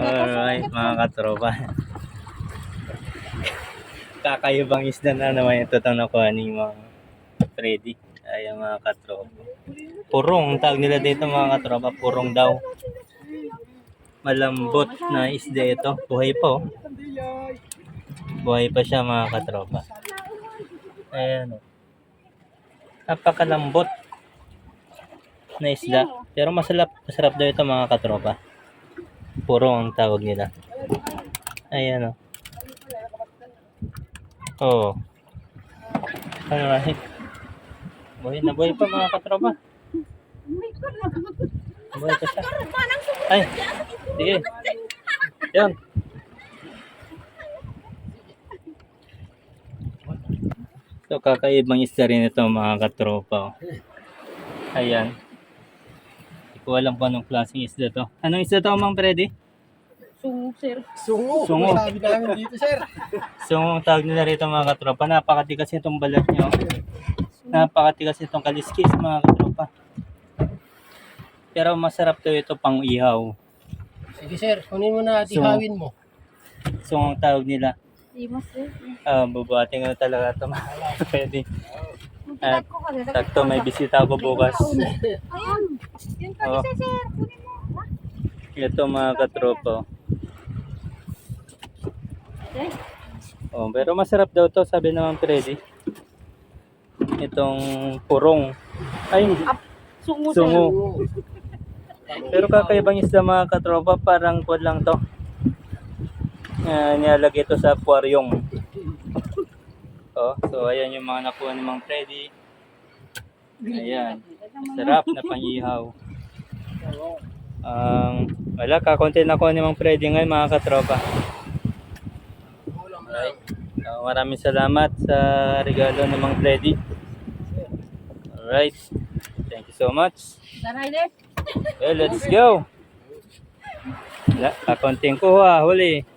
Alright, mga katropa. Kakaibang isda na naman ito itong nakuha ni mga Freddy. Ay, mga katropa. Purong, tawag nila dito mga katropa. Purong daw. Malambot na isda ito. Buhay pa oh. Buhay pa siya mga katropa. Ayan oh. Napakalambot na isda. Pero masarap, masarap daw ito mga katropa. Purong ang tawag nila. Ayan oh. Oo. Oh. Alright. Buhay na buhay pa mga katropa. Buhay pa siya. Ay, sige. Yan. So, kakaibang isda rin ito mga katropa. oh. Ayan. Hindi ko alam kung anong klaseng isda to. Anong isda to, Mang Freddy? Sungo, sir. Sungo. Sungo. Sabi namin dito, sir. So, ang tawag nila rito mga katropa, napakatigas itong balat nyo. Napakatigas itong kaliskis mga katropa. Pero masarap to ito pang ihaw. Sige, sir. Kunin mo na at Sungo. ihawin mo. So, ang tawag nila, Imos, sir. ah, bubuhatin ko talaga ito mga pwede. At. Sakto, may bisita ako bukas. Ayun. Yun pa Oh. isa, sir. Kunin mo. Ito mga katropa. Eh, Oh, pero masarap daw to, sabi naman Freddy. Itong purong. Ay, sungo, sir. sungo. Pero kakaibang isda mga katropa, parang kod lang to. Uh, nilalagay ito sa aquarium. Oh, so ayan yung mga nakuha ni Mang Freddy. Ayan. Sarap na pangihaw. Ang wala, kakonti na ko ni Mang Freddy ngayon mga katropa. Alright. So, maraming salamat sa regalo ni Mang Freddy. Alright. Thank you so much. Well, let's go. Wala, kakonting kuha, huli.